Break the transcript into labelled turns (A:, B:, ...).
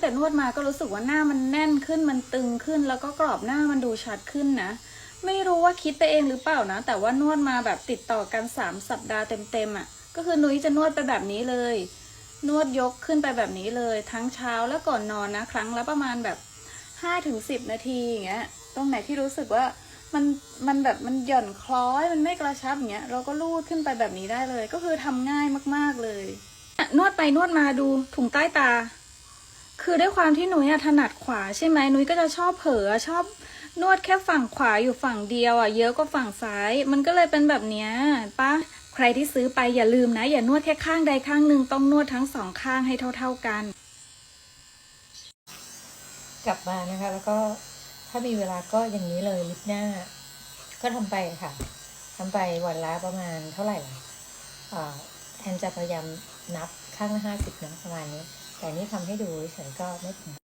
A: แต่นวดมาก็รู้สึกว่าหน้ามันแน่นขึ้นมันตึงขึ้น แล้วก็กรอบหน้ามันดูชัดขึ้นนะ ไม่รู้ว่าคิดไปเองหรือเปล่านะ แต่ว่านวดมาแบบติดต่อกันสามสัปดาห์เต็มๆอะ่ะ ก็คือนุ้ยจะนวดไปแบบนี้เลย นวดยกขึ้นไปแบบนี้เลย ทั้งเช้าและก่อนนอนนะ ครั้งละประมาณแบบห้าถึงสิบนาทีอย่างเงี้ย ตรงไหนที่รู้สึกว่ามันมันแบบมันหย่อนคล้อยมันไม่กระชับอย่างเงี้ย เราก็ลูดขึ้นไปแบบนี้ได้เลย ก็คือทำง่ายมาก ๆเลย นวดไปนวดมาดูถุงใต้ตา คือด้วยความที่หนุยอะถนัดขวาใช่ไหมหนุยก็จะชอบเผลอชอบนวดแค่ฝั่งขวาอยู่ฝั่งเดียวอะเยอะกว่าฝั่งซ้าย มันก็เลยเป็นแบบเนี้ยปะใครที่ซื้อไปอย่าลืมนะ อย่านวดแค่ข้างใดข้างหนึ่งต้องนวดทั้งสองข้างให้เท่า ๆกัน
B: กลับมานะคะ แล้วก็ถ้ามีเวลาก็อย่างนี้เลยลิปหน้า ก็ทำไปค่ะทำไปวันละประมาณเท่าไหร่อ่าแอนจะพยายามนับข้างละห้าสิบนะประมาณนี้ แต่นี่ทำให้ดูเฉยก็ไม่ถึง